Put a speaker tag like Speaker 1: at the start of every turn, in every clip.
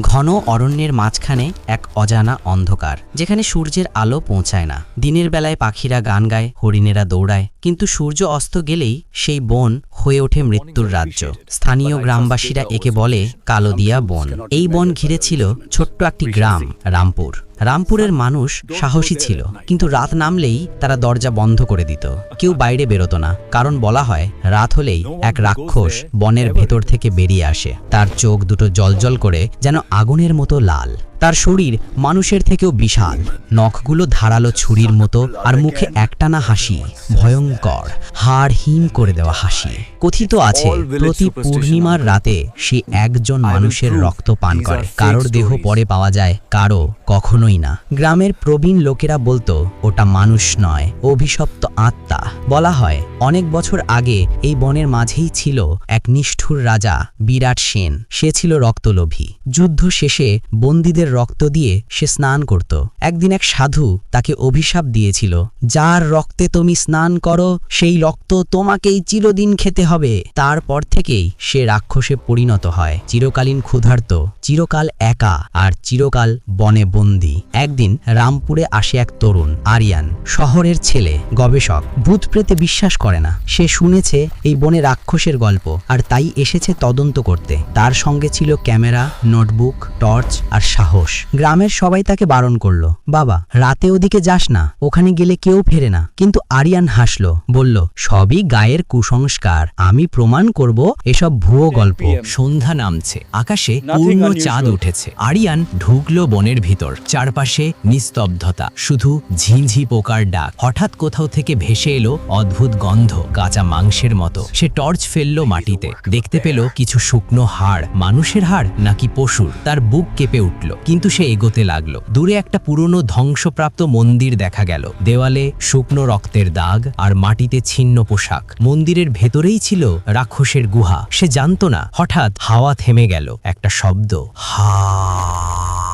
Speaker 1: ঘন অরণ্যের মাঝখানে এক অজানা অন্ধকার, যেখানে সূর্যের আলো পৌঁছায় না। দিনের বেলায় পাখিরা গান গায়, হরিণেরা দৌড়ায়, কিন্তু সূর্য অস্ত গেলেই সেই বন হয়ে ওঠে মৃত্যুর রাজ্য। স্থানীয় গ্রামবাসীরা একে বলে কালোদিয়া বন। এই বন ঘিরে ছিল ছোট্ট একটি গ্রাম, রামপুর। রামপুরের মানুষ সাহসী ছিল, কিন্তু রাত নামলেই তারা দরজা বন্ধ করে দিত। কেউ বাইরে বেরোতো না, কারণ বলা হয়, রাত হলেই এক রাক্ষস বনের ভেতর থেকে বেরিয়ে আসে। তার চোখ দুটো জলজল করে যেন আগুনের মতো লাল। তার শরীর মানুষের থেকেও বিশাল। নখগুলো ধারালো ছুরির মতো আর মুখে একটানা হাসি ভয়ঙ্কর হাড় হিম করে দেওয়া হাসি। কথিত আছে প্রতি পূর্ণিমার রাতে সে একজন মানুষের রক্ত পান করে। কারোর দেহ পরে পাওয়া যায় কারও কখনোই না। গ্রামের প্রবীণ লোকেরা বলতো ওটা মানুষ নয় অভিশপ্ত আত্মা। বলা হয় অনেক বছর আগে এই বনের মাঝেই ছিল এক নিষ্ঠুর রাজা বিরাট সেন। সে ছিল রক্তলোভী। যুদ্ধ শেষে বন্দীদের রক্ত দিয়ে সে স্নান করত। একদিন এক সাধু তাকে অভিশাপ দিয়েছিল, যার রক্তে তুমি স্নান করো, সেই রক্ত তোমাকেই চিরদিন খেতে হবে। তারপর থেকেই সে রাক্ষসে পরিণত হয়। চিরকালীন ক্ষুধার্ত, চিরকাল একা আর চিরকাল বনে বন্দি। একদিন রামপুরে আসে এক তরুণ, আরিয়ান, শহরের ছেলে, গবেষক। ভূত প্রেতে বিশ্বাস করে না। সে শুনেছে এই বনে রাক্ষসের গল্প আর তাই এসেছে তদন্ত করতে। তার সঙ্গে ছিল ক্যামেরা, নোটবুক, টর্চ আর সাহস। গ্রামের সবাই তাকে বারণ করল। বাবা রাতে ওদিকে যাস না। ওখানে গেলে কেউ ফেরে না। কিন্তু আরিয়ান হাসল বলল সবই গায়ের কুসংস্কার। আমি প্রমাণ করব এসব ভুয়ো গল্প।
Speaker 2: সন্ধ্যা নামছে। আকাশে পূর্ণ চাঁদ উঠেছে। আরিয়ান ঢুকলো বনের ভিতর। চারপাশে নিস্তব্ধতা। শুধু ঝিঁঝি পোকার ডাক। হঠাৎ কোথাও থেকে ভেসে এলো অদ্ভুত গন্ধ কাঁচা মাংসের মতো। সে টর্চ ফেলল মাটিতে। দেখতে পেল কিছু শুকনো হাড়। মানুষের হাড় নাকি পশুর? তার বুক কেঁপে উঠল। কিন্তু সে এগোতে লাগল। দূরে একটা পুরনো ধ্বংসপ্রাপ্ত মন্দির দেখা গেল। দেওয়ালে শুকনো রক্তের দাগ আর মাটিতে ছিন্ন পোশাক। মন্দিরের ভেতরেই ছিল রাক্ষসের গুহা। সে জানত না, হঠাৎ হাওয়া থেমে গেল। একটা শব্দ হা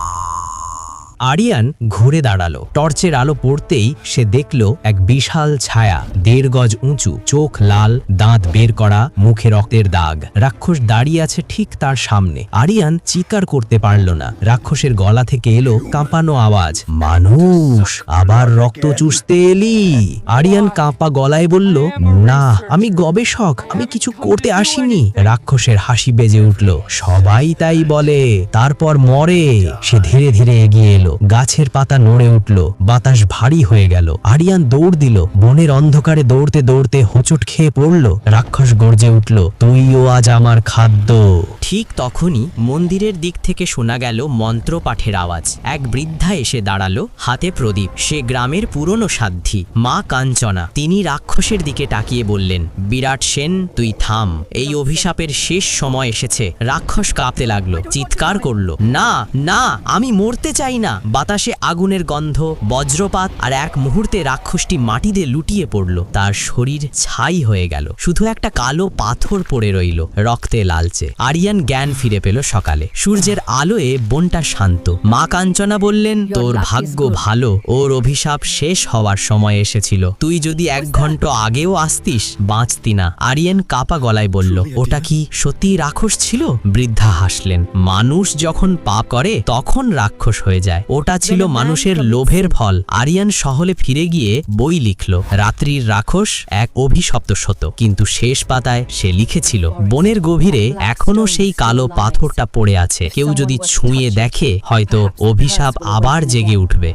Speaker 2: আরিয়ান ঘুরে দাঁড়াল। টর্চের আলো পড়তেই সে দেখল এক বিশাল ছায়া, দেড় গজ উঁচু, চোখ লাল, দাঁত বের করা, মুখে রক্তের দাগ। রাক্ষস দাঁড়িয়ে আছে ঠিক তার সামনে। আরিয়ান চিকার করতে পারল না। রাক্ষসের গলা থেকে এলো কাঁপানো আওয়াজ, মানুষ, আবার রক্ত চুষতে এলি? আরিয়ান কাঁপা গলায় বলল, না, আমি গবেষক, আমি কিছু করতে আসিনি। রাক্ষসের হাসি বেজে উঠল, সবাই তাই বলে, তারপর মরে। সে ধীরে ধীরে এগিয়ে এলো। গাছের পাতা নড়ে উঠল, বাতাস ভারী হয়ে গেল। আরিয়ান দৌড় দিল, বনের অন্ধকারে দৌড়তে দৌড়তে হোঁচট খেয়ে পড়ল, রাক্ষস গর্জে উঠল, তুইও আজ আমার খাদ্য।
Speaker 1: ঠিক তখনই মন্দিরের দিক থেকে শোনা গেল মন্ত্র পাঠের আওয়াজ। এক বৃদ্ধা এসে দাঁড়াল, হাতে প্রদীপ। সে গ্রামের পুরনো সাধ্যী, মা কাঞ্চনা। তিনি রাক্ষসের দিকে তাকিয়ে বললেন, বিরাট সেন, তুই থাম। এই অভিশাপের শেষ সময় এসেছে। রাক্ষস কাঁপতে লাগল, চিৎকার করল, না না, আমি মরতে চাই না। বাতাসে আগুনের গন্ধ, বজ্রপাত আর এক মুহূর্তে রাক্ষসটি মাটিতে লুটিয়ে পড়ল। তার শরীর ছাই হয়ে গেল। শুধু একটা কালো পাথর পড়ে রইল, রক্তে লালচে। আরিয়ান জ্ঞান ফিরে পেল সকালে। সূর্যের আলোয় বনটা শান্ত। মা কাঞ্চনা বললেন তোর ভাগ্য ভালো। ওর অভিশাপ শেষ হওয়ার সময় এসেছিল। তুই যদি এক ঘণ্টা আগেও আসতিস বাঁচতি না। আরিয়ান কাপা গলায় বলল ওটা কি সত্যি রাক্ষস ছিল? বৃদ্ধা হাসলেন মানুষ যখন পাপ করে তখন রাক্ষস হয়ে যায়। ওটা ছিল মানুষের লোভের ফল। আরিয়ান শহরে ফিরে গিয়ে বই লিখল। রাত্রির রাক্ষস এক অভিশপ্ত শত। কিন্তু শেষ পাতায় সে লিখেছিল বনের গভীরে এখনও সেই কালো পাথরটা পড়ে আছে। কেউ যদি ছুঁয়ে দেখে হয়তো অভিশাপ আবার জেগে উঠবে।